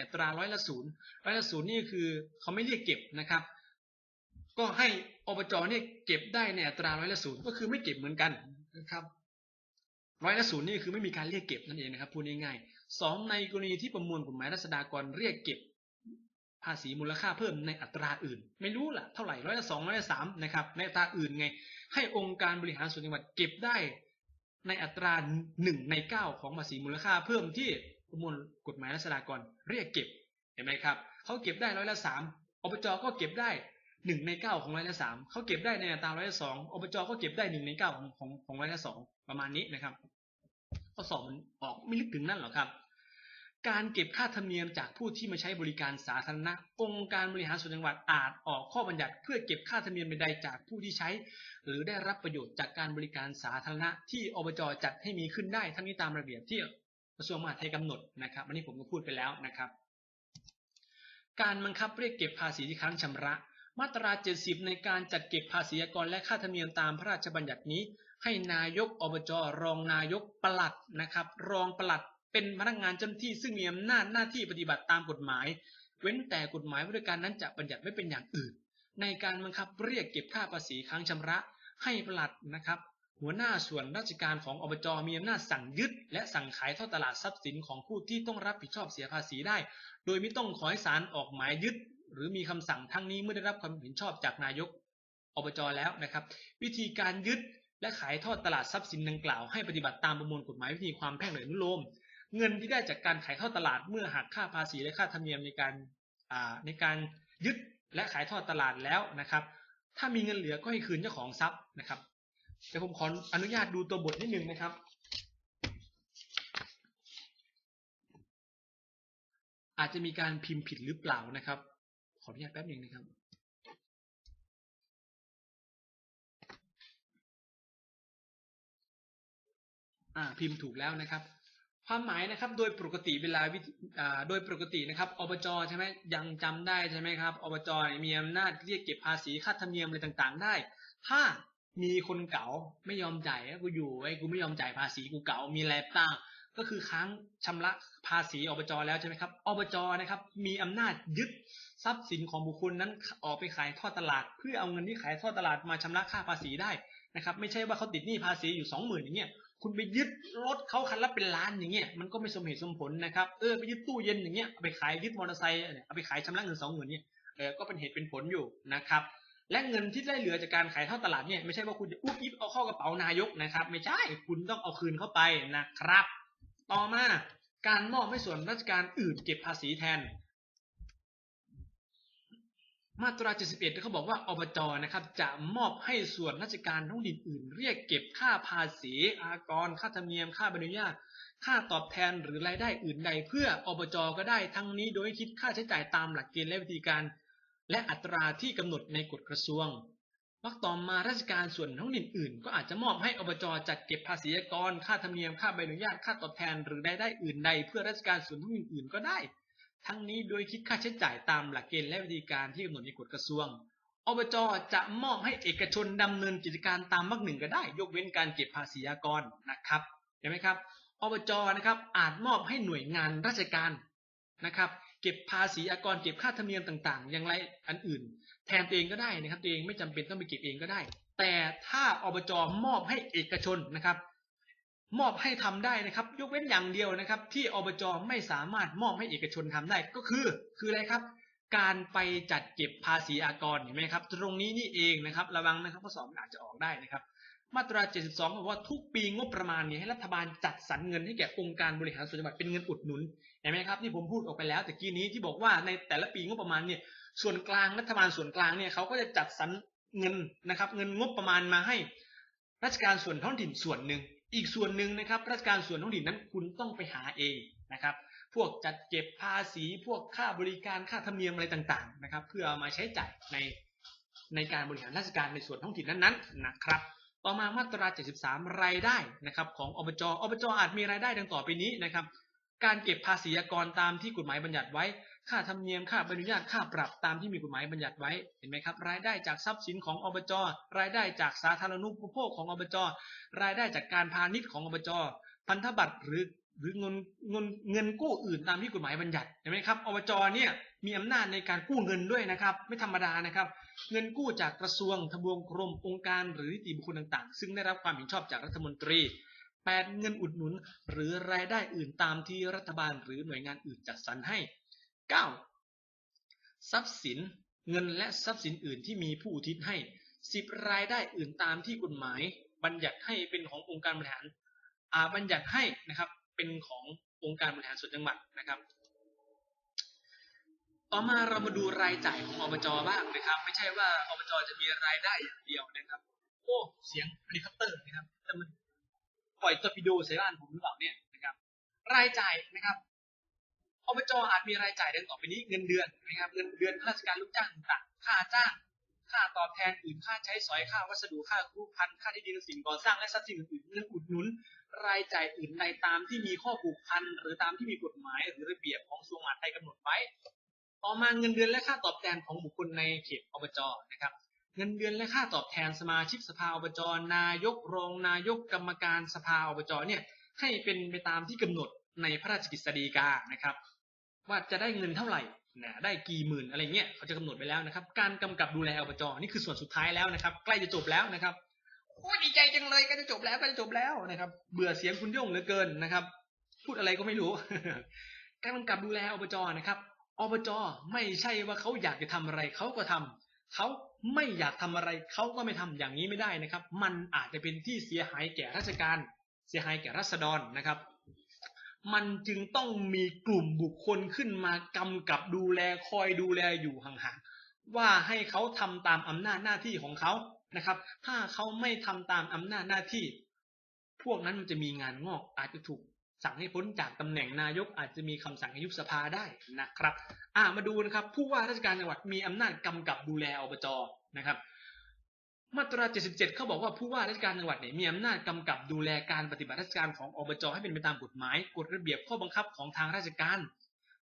อัตราร้อยละศูนย์ร้อยละศูนย์นี่คือเขาไม่เรียกเก็บนะครับ ก็ให้อบจเนี่ยเก็บได้ในอัตราร้อยละศูนย์ก็คือไม่เก็บเหมือนกันนะครับร้อยละศูนย์นี่คือไม่มีการเรียกเก็บนั่นเองนะครับพูดง่ายๆสองในกรณีที่ประมวลกฎหมายรัษฎากรเรียกเก็บภาษีมูลค่าเพิ่มในอัตราอื่น ไม่รู้ล่ะเท่าไหร่ร้อยละสองร้อยละสามนะครับในอัตราอื่นไง ให้องค์การบริหารส่วนจังหวัดเก็บได้ในอัตราหนึ่งในเก้าของภาษีมูลค่าเพิ่มที่ ประมวลกฎหมายรัษฎากรเรียกเก็บเห็นไหมครับเขาเก็บได้ร้อยละสามอบจก็เก็บได้หนึ่งในเก้าของร้อยละสามเขาเก็บได้ในอัตราร้อยละสองอบจก็เก็บได้หนึ่งในเก้าของของของร้อยละสองประมาณนี้นะครับข้อสอบมันออกไม่ลึกถึงนั่นหรอกครับ การเก็บค่าธรรมเนียมจากผู้ที่มาใช้บริการสาธารณะองค์การบริหารส่วนจังหวัดอาจออกข้อบัญญัติเพื่อเก็บค่าธรรมเนียมใดจากผู้ที่ใช้ หรือได้รับประโยชน์จากการบริการสาธารณะที่อบจจัดให้มีขึ้นได้ทั้งนี้ตามระเบียบที่ กระทรวงมหาดไทยกำหนดนะครับอันนี้ผมก็พูดไปแล้วนะครับ การบังคับเรียกเก็บภาษีที่ค้างชำระ มาตรา 70 ในการจัดเก็บภาษีอากรและค่าธรรมเนียมตามพระราชบัญญัตินี้ ให้นายกอบจรองนายกปลัดนะครับ รองปลัดเป็นพนักงานเจ้าหน้าที่ซึ่งมีอำนาจหน้าที่ปฏิบัติตามกฎหมาย เว้นแต่กฎหมายว่าด้วยการนั้นจะบัญญัติไว้เป็นอย่างอื่น ในการบังคับเรียกเก็บค่าภาษีค้างชำระ ให้ปลัดนะครับ หัวหน้าส่วนราชการของอบจมีอำนาจสั่งยึด และสั่งขายทอดตลาดทรัพย์สินของผู้ที่ต้องรับผิดชอบเสียภาษีได้ โดยไม่ต้องขอให้ศาลออกหมายยึด หรือมีคำสั่งทั้งนี้เมื่อได้รับความเห็นชอบจากนายกอบจแล้วนะครับ วิธีการยึดและขายทอดตลาดทรัพย์สินดังกล่าวให้ปฏิบัติตามประมวลกฎหมายวิธีความแพ่งหรืออนุโลม เงินที่ได้จากการขายทอดตลาดเมื่อหักค่าภาษีและค่าธรรมเนียมในการในการยึดและขายทอดตลาดแล้วนะครับ ถ้ามีเงินเหลือก็ให้คืนเจ้าของทรัพย์นะครับ เดี๋ยวผมขออนุญาตดูตัวบทนิดนึงนะครับ อาจจะมีการพิมพ์ผิดหรือเปล่านะครับ ขออนุญาตแป๊บหนึ่งนะครับอ่าพิมพ์ถูกแล้วนะครับ ความหมายนะครับโดยปกติเวลาวิอ่าโดยปกตินะครับอบจใช่ไหมยังจำได้ใช่ไหมครับอบจมีอำนาจเรียกเก็บภาษีค่าธรรมเนียมอะไรต่างๆ ได้ ถ้า มีคนเก๋าไม่ยอมจ่ายกูอยู่ไอ้กูไม่ยอมจ่ายภาษีกูเก๋ามีอะไรต่างก็คือค้างชำระภาษีอบจแล้วใช่ไหมครับอบจนะครับ มีอำนาจยึดทรัพย์สินของบุคคลนั้นออกไปขายทอดตลาด เพื่อเอาเงินที่ขายทอดตลาดมาชำระค่าภาษีได้นะครับ ไม่ใช่ว่าเขาติดหนี้ภาษีอยู่สองหมื่นอย่างเงี้ยคุณไปยึดรถเขาคันละเป็นล้านอย่างเงี้ยมันก็ไม่สมเหตุสมผลนะครับเออไปยึดตู้เย็นอย่างเงี้ยเอาไปขายยึดมอเตอร์ไซค์เนี่ยเอาไปขายชำระเงินสองหมื่นเนี่ยเออก็เป็นเหตุเป็นผลอยู่นะครับ และเงินที่ได้เหลือจากการขายทอตลาดเนี่ยไม่ใช่ว่าคุณจะอุ๊บอิบเอาเข้ากระเป๋านายกนะครับ ไม่ใช่คุณต้องเอาคืนเข้าไปนะครับ ต่อมาการมอบให้ส่วนราชการอื่นเก็บภาษีแทน มาตรา 71เขาบอกว่าอบจนะครับจะมอบให้ส่วนราชการท้องถิ่นอื่น เรียกเก็บค่าภาษี อากร ค่าธรรมเนียม ค่าใบอนุญาตค่าตอบแทนหรือรายได้อื่นใด เพื่ออบจก็ได้ทั้งนี้โดยคิดค่าใช้จ่ายตามหลักเกณฑ์และวิธีการ และอัตราที่กำหนดในกฎกระทรวงวรรคต่อมาราชการส่วนท้องถิ่นอื่น ก็อาจจะมอบให้อบจจัดเก็บภาษีกร ค่าธรรมเนียมค่าใบอนุญาตค่าตอบแทน หรือรายได้อื่นใดเพื่อราชการส่วนท้องถิ่นอื่นก็ได้ ทั้งนี้โดยคิดค่าใช้จ่ายตามหลักเกณฑ์และวิธีการที่กำหนดในกฎกระทรวงอบจจะมอบให้เอกชนดำเนินกิจการตามวรรคหนึ่งก็ได้ ยกเว้นการเก็บภาษีกรนะครับเห็นไหมครับอบจนะครับอาจมอบให้หน่วยงานราชการนะครับ เก็บภาษีอากรเก็บค่าธรรมเนียมต่างๆ อย่างไรอันอื่น แทนตัวเองก็ได้นะครับ ตัวเองไม่จำเป็นต้องไปเก็บเองก็ได้ แต่ถ้าอบจมอบให้เอกชนนะครับ มอบให้ทำได้นะครับ ยกเว้นอย่างเดียวนะครับ ที่อบจไม่สามารถมอบให้เอกชนทำได้ก็คือ คืออะไรครับ การไปจัดเก็บภาษีอากรเห็นไหมครับ ตรงนี้นี่เองนะครับ ระวังนะครับข้อสอบอาจจะออกได้นะครับ มาตรา 72บอกว่าทุกปีงบประมาณเนี่ยให้รัฐบาลจัดสรรเงินให้แก่องค์การบริหารส่วนจังหวัดเป็นเงินอุดหนุนเห็นไหมครับที่ผมพูดออกไปแล้วแต่กี้นี้ที่บอกว่าในแต่ละปีงบประมาณเนี่ยส่วนกลางรัฐบาลส่วนกลางเนี่ยเขาก็จะจัดสรรเงินนะครับ เงินงบประมาณมาให้ราชการส่วนท้องถิ่นส่วนหนึ่ง อีกส่วนหนึ่งนะครับ ราชการส่วนท้องถิ่นนั้นคุณต้องไปหาเองนะครับพวกจัดเก็บภาษีพวกค่าบริการค่าธรรมเนียมอะไรต่างๆนะครับ เพื่อมาใช้จ่ายในในการบริหารราชการในส่วนท้องถิ่นนั้นๆนะครับ ต่อมามาตรา 73 รายได้นะครับของอบจ อบจอาจมีรายได้ดังต่อไปนี้นะครับ การเก็บภาษีอากรตามที่กฎหมายบัญญัติไว้ ค่าธรรมเนียม ค่าใบอนุญาต ค่าปรับตามที่มีกฎหมายบัญญัติไว้ เห็นไหมครับ รายได้จากทรัพย์สินของอบจ รายได้จากสาธารณูปโภคของอบจ รายได้จากการพาณิชย์ของอบจ พันธบัตรหรือหรือเงินเงินเงินกู้อื่นตามที่กฎหมายบัญญัติ เห็นไหมครับ อบจ เนี่ย มีอำนาจในการกู้เงินด้วยนะครับ ไม่ธรรมดานะครับ เงินกู้จากกระทรวงทบวงกรมองค์การหรือนิติบุคคลต่างๆ ซึ่งได้รับความเห็นชอบจากรัฐมนตรีแปดเงินอุดหนุนหรือรายได้อื่นตามที่รัฐบาลหรือหน่วยงานอื่นจัดสรรให้เก้าทรัพย์สินเงินและทรัพย์สินอื่นที่มีผู้อุทิศให้สิบรายได้อื่นตามที่กฎหมาย บัญญัติให้เป็นขององค์การบริหารอาบัญญัติให้นะครับเป็นขององค์การบริหารส่วนจังหวัดนะครับ ต่อมาเรามาดูรายจ่ายของอบจบ้างนะครับ ไม่ใช่ว่าอบจจะมีรายได้อย่างเดียวนะครับ โอ้เสียงเฮลิคอปเตอร์นะครับแต่มันปล่อยตอร์ปิโดใส่บ้านผมหรือเปล่าเนี่ยนะครับ รายจ่ายนะครับอบจอาจมีรายจ่ายดังต่อไปนี้เงินเดือนนะครับ เงินเดือนข้าราชการลูกจ้างต่างค่าจ้าง ค่าตอบแทนอื่นค่าใช้สอยค่าวัสดุค่าครูพันค่าที่ดินสิ่งก่อสร้างและทรัพย์สินอื่นๆเงินอุดหนุน รายจ่ายอื่นใดตามที่มีข้อผูกพันหรือตามที่มีกฎหมายหรือระเบียบของกระทรวงมหาดไทยกำหนดไว้ ต่อมาเงินเดือนและค่าตอบแทนของบุคคลในเขตอบจนะครับเงินเดือนและค่าตอบแทนสมาชิกสภาอบจนายกรองนายกกรรมการสภาอบจเนี่ยให้เป็นไปตามที่กำหนดในพระราชกฤษฎีกานะครับ ว่าจะได้เงินเท่าไหร่นะได้กี่หมื่นอะไรเงี้ยเขาจะกำหนดไปแล้วนะครับ การกำกับดูแลอบจนี่คือส่วนสุดท้ายแล้วนะครับ ใกล้จะจบแล้วนะครับโอ้ยดีใจจังเลยก็จะจบแล้วก็จะจบแล้วนะครับ เบื่อเสียงคุณย่งเหลือเกินนะครับ พูดอะไรก็ไม่รู้ การกำกับดูแลอบจนะครับ อบจไม่ใช่ว่าเขาอยากจะทำอะไรเขาก็ทำเขาไม่อยากทำอะไรเขาก็ไม่ทำอย่างนี้ไม่ได้นะครับ มันอาจจะเป็นที่เสียหายแก่ราชการ เสียหายแก่รัษฎรนะครับ มันจึงต้องมีกลุ่มบุคคลขึ้นมากำกับดูแลคอยดูแลอยู่ห่างๆว่าให้เขาทำตามอำนาจหน้าที่ของเขานะครับ ถ้าเขาไม่ทำตามอำนาจหน้าที่ พวกนั้นมันจะมีงานงอกอาจจะถูก สั่งให้พ้นจากตำแหน่งนายกอาจจะมีคำสั่งให้ยุบสภาได้นะครับอ่ามาดูนะครับ ผู้ว่าราชการจังหวัดมีอำนาจกำกับดูแลอบจนะครับ มาตรา 77 เขาบอกว่าผู้ว่าราชการจังหวัดเนี่ยมีอำนาจกำกับดูแลการปฏิบัติราชการของอบจให้เป็นไปตามกฎหมายกฎระเบียบข้อบังคับของทางราชการ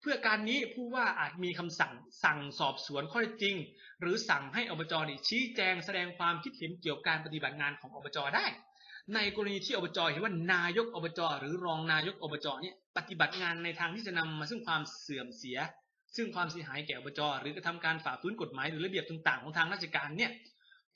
เพื่อการนี้ผู้ว่าอาจมีคำสั่งสั่งสอบสวนข้อเท็จจริง หรือสั่งให้อบจนี่ชี้แจงแสดงความคิดเห็นเกี่ยวกับการปฏิบัติงานของอบจได้ ในกรณีที่อบจเห็นว่านายกอบจหรือรองนายกอบจเนี่ยปฏิบัติงานในทางที่จะนำมาซึ่งความเสื่อมเสีย ซึ่งความเสียหายแก่อบจหรือกระทำการฝ่าฝืนกฎหมายหรือระเบียบต่างๆของทางราชการเนี่ย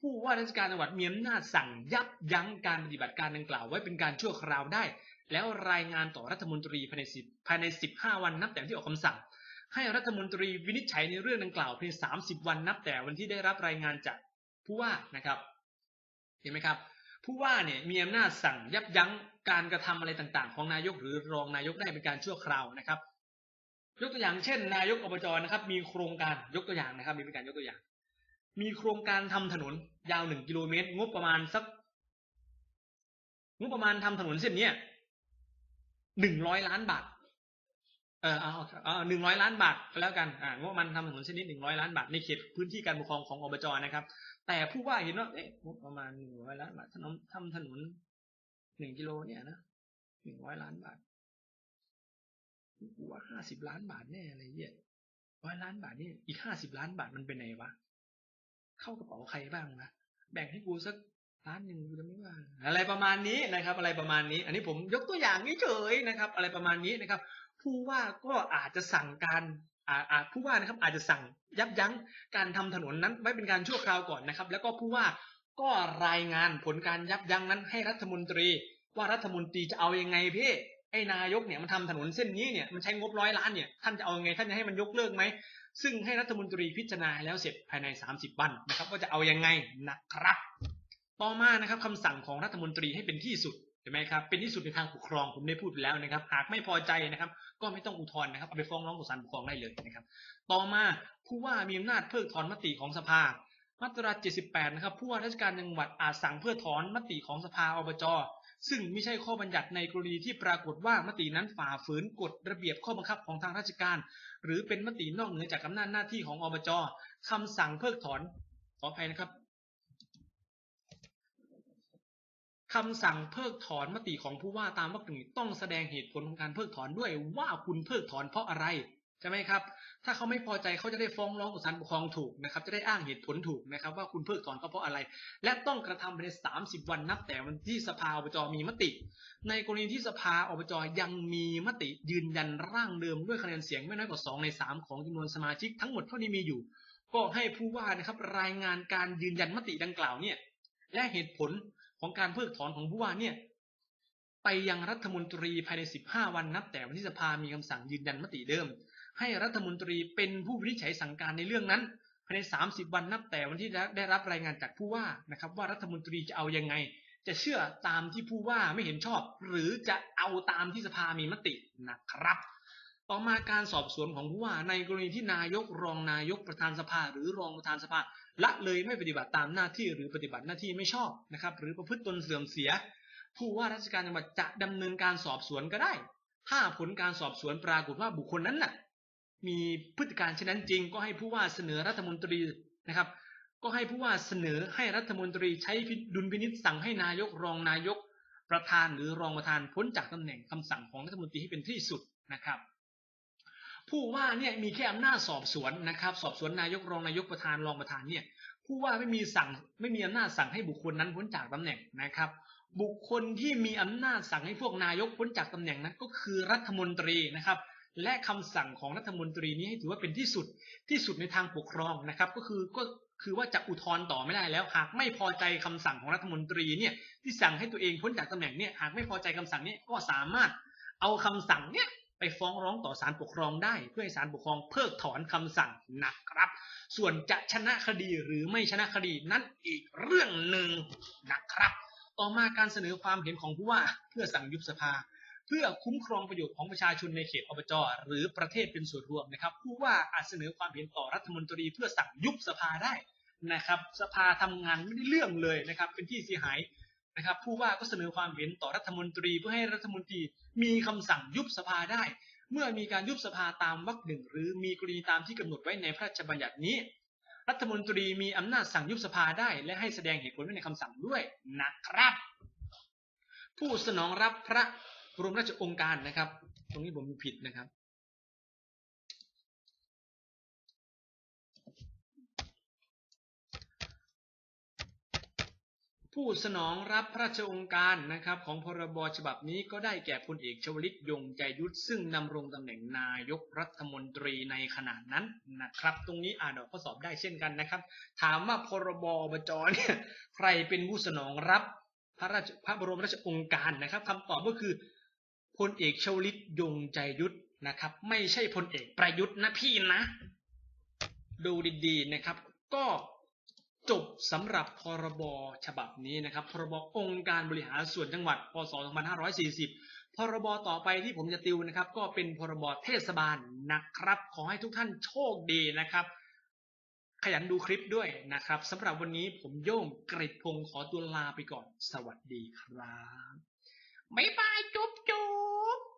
ผู้ว่าราชการจังหวัดมีอำนาจสั่งยับยั้งการปฏิบัติการดังกล่าวไว้เป็นการชั่วคราวได้ แล้วรายงานต่อรัฐมนตรีภายใน10ภายใน 15 วันนับแต่ที่ออกคำสั่ง ให้รัฐมนตรีวินิจฉัยในเรื่องดังกล่าวภายใน30 วันนับแต่วันที่ได้รับรายงานจากผู้ว่านะครับ เห็นไหมครับ ผู้ว่าเนี่ยมีอำนาจสั่งยับยั้งการกระทำอะไรต่างๆ ของนายกหรือรองนายกได้เป็นการชั่วคราวนะครับ ยกตัวอย่างเช่น นายกอบจนะครับ มีโครงการยกตัวอย่างนะครับ มีเป็นการยกตัวอย่าง มีโครงการทำถนนยาวหนึ่งกิโลเมตร งบประมาณสักงบประมาณทำถนนเส้นนี้หนึ่งร้อยล้านบาท เออเอาเอาหนึ่งร้อยล้านบาทก็แล้วกัน อ่างบประมาณทำถนนเส้นนี้หนึ่งร้อยล้านบาทในเขตพื้นที่การปกครองของอบจนะครับ แต่ผู้ว่าเห็นว่าเอ๊ะประมาณหนึ่งร้อยล้านบาทถนนทำถนนหนึ่งกิโลเนี่ยนะหนึ่งร้อยล้านบาทกูว่าห้าสิบล้านบาทแน่อะไรเงี้ยร้อยล้านบาทนี่อีกห้าสิบล้านบาทมันเป็นไงวะเข้ากระเป๋าใครบ้างนะแบ่งให้กูสักล้านหนึ่งกูจะไม่ว่าอะไรประมาณนี้นะครับ อะไรประมาณนี้ อันนี้ผมยกตัวอย่างเฉยๆนะครับ อะไรประมาณนี้นะครับ ผู้ว่าก็อาจจะสั่งการ อาอาผู้ว่านะครับอาจจะสั่งยับยั้งการทำถนนนั้นไว้เป็นการชั่วคราวก่อนนะครับ แล้วก็ผู้ว่าก็รายงานผลการยับยั้งนั้นให้รัฐมนตรี ว่ารัฐมนตรีจะเอาอยังไงพี่ไอ้นายกเนี่ยมันทำถนนเส้นนี้เนี่ยมันใช้งบร้อยล้านเนี่ยท่านจะเอาอยังไงท่านจะให้มันยกเลิกไหมซึ่งให้รัฐมนตรีพิจารณาแล้วเสร็จภายใน 30 วันนะครับว่าจะเอายังไงนะครับ ต่อมานะครับคำสั่งของรัฐมนตรีให้เป็นที่สุด เห็นไหมครับเป็นที่สุดในทางปกครองผมได้พูดไปแล้วนะครับ หากไม่พอใจนะครับ ก็ไม่ต้องอุทธรณ์นะครับเอาไปฟ้องร้องต่อศาลปกครองได้เลยนะครับ ต่อมาผู้ว่ามีอำนาจเพิกถอนมติของสภา มาตรา 78 นะครับ ผู้ว่าราชการจังหวัดอาจสั่งเพิกถอนมติของสภาอบจซึ่งไม่ใช่ข้อบัญญัติในกรณีที่ปรากฏว่ามตินั้นฝ่าฝืนกฎระเบียบข้อบังคับของทางราชการ หรือเป็นมตินอกเหนือจากอำนาจหน้าที่ของอบจคำสั่งเพิกถอนขออภัยนะครับ คำสั่งเพิกถอนมติของผู้ว่าตามวรรคหนึ่งต้องแสดงเหตุผลของการเพิกถอนด้วยว่าคุณเพิกถอนเพราะอะไรใช่ไหมครับ ถ้าเขาไม่พอใจเขาจะได้ฟ้องร้องต่อศาลปกครองถูกนะครับ จะได้อ้างเหตุผลถูกนะครับ ว่าคุณเพิกถอนก็เพราะอะไร และต้องกระทำภายใน 30 วันนับแต่วันที่สภาอบจมีมติ ในกรณีที่สภาอบจยังมีมติยืนยันร่างเดิมด้วยคะแนนเสียงไม่น้อยกว่า 2 ใน 3 ของจำนวนสมาชิกทั้งหมดเท่านี้มีอยู่ ก็ให้ผู้ว่านะครับรายงานการยืนยันมติดังกล่าวเนี่ยและเหตุผล ของการเพิกถอนของผู้ว่าเนี่ยไปยังรัฐมนตรีภายใน 15 วันนับแต่วันที่สภามีคำสั่งยืนยันมติเดิม ให้รัฐมนตรีเป็นผู้วินิจฉัยสั่งการในเรื่องนั้นภายใน 30 วันนับแต่วันที่ได้รับรายงานจากผู้ว่านะครับ ว่ารัฐมนตรีจะเอายังไง จะเชื่อตามที่ผู้ว่าไม่เห็นชอบ หรือจะเอาตามที่สภามีมตินะครับ ต่อมาการสอบสวนของผู้ว่าในกรณีที่นายกรองนายกประธานสภา หรือรองประธานสภาละเลยไม่ปฏิบัติตามหน้าที่หรือปฏิบัติหน้าที่ไม่ชอบนะครับหรือประพฤติตนเสื่อมเสีย ผู้ว่าราชการจังหวัดจะดำเนินการสอบสวนก็ได้ ถ้าผลการสอบสวนปรากฏว่าบุคคลนั้นน่ะมีพฤติการเช่นนั้นจริง ก็ให้ผู้ว่าเสนอรัฐมนตรีนะครับ ก็ให้ผู้ว่าเสนอให้รัฐมนตรีใช้ดุลพินิษสั่งให้นายกรองนายก ประธานหรือรองประธานพ้นจากตำแหน่งคำสั่งของรัฐมนตรีให้เป็นที่สุดนะครับ ผู้ว่าเนี่ยมีแค่อำนาจสอบสวนนะครับ สอบสวนนายกรองนายกประธานรองประธานเนี่ยผู้ว่าไม่มีสั่งไม่มีอำนาจสั่งให้บุคคลนั้นพ้นจากตำแหน่งนะครับ บุคคลที่มีอำนาจสั่งให้พวกนายกพ้นจากตำแหน่งนั้นก็คือรัฐมนตรีนะครับ และคำสั่งของรัฐมนตรีนี้ให้ถือว่าเป็นที่สุดที่สุดในทางปกครองนะครับ ก็คือก็คือว่าจะอุทธรณ์ต่อไม่ได้แล้ว หากไม่พอใจคำสั่งของรัฐมนตรีเนี่ยที่สั่งให้ตัวเองพ้นจากตำแหน่งเนี่ยหากไม่พอใจคำสั่งเนี่ยก็สามารถเอาคำสั่งเนี่ย ไปฟ้องร้องต่อศาลปกครองได้ เพื่อให้ศาลปกครองเพิกถอนคำสั่งนะครับ ส่วนจะชนะคดีหรือไม่ชนะคดีนั้นอีกเรื่องหนึ่งนะครับ ต่อมาการเสนอความเห็นของผู้ว่าเพื่อสั่งยุบสภา เพื่อคุ้มครองประโยชน์ของประชาชนในเขตอบจหรือประเทศเป็นส่วนรวมนะครับผู้ว่าอาจเสนอความเห็นต่อรัฐมนตรีเพื่อสั่งยุบสภาได้นะครับ สภาทำงานไม่ได้เรื่องเลยนะครับ เป็นที่เสียหาย นะครับ ผู้ว่าก็เสนอความเห็นต่อรัฐมนตรีเพื่อให้รัฐมนตรีมีคำสั่งยุบสภาได้ เมื่อมีการยุบสภาตามวรรคหนึ่งหรือมีกรณีตามที่กำหนดไว้ในพระราชบัญญัตินี้ รัฐมนตรีมีอำนาจสั่งยุบสภาได้ และให้แสดงเหตุผลไว้ในคำสั่งด้วยนะครับ ผู้สนองรับพระบรมราชองการนะครับ ตรงนี้ผมผิดนะครับ ผู้สนองรับพระราชองค์การนะครับของพรบฉบับนี้ก็ได้แก่พลเอกชวลิตยงใจยุทธซึ่งดำรงตำแหน่งนายกรัฐมนตรีในขณะนั้นนะครับ ตรงนี้อ่านออกข้อสอบได้เช่นกันนะครับ ถามว่าพรบอบจเนี่ยใครเป็นผู้สนองรับพระราชพระบรมราชองค์การนะครับคำตอบก็คือพลเอกชวลิตยงใจยุทธนะครับ ไม่ใช่พลเอกประยุทธ์นะพี่นะ ดูดีๆนะครับ ก็ จบสำหรับพรบฉบับนี้นะครับ พรบองค์การบริหารส่วนจังหวัด พศ 2540 พรบต่อไปที่ผมจะติวนะครับ ก็เป็นพรบเทศบาลนะครับ ขอให้ทุกท่านโชคดีนะครับ ขยันดูคลิปด้วยนะครับสำหรับวันนี้ผมโย่งกริดพงศ์ขอตัวลาไปก่อน สวัสดีครับ บ๊ายบายจุ๊บจุ๊บ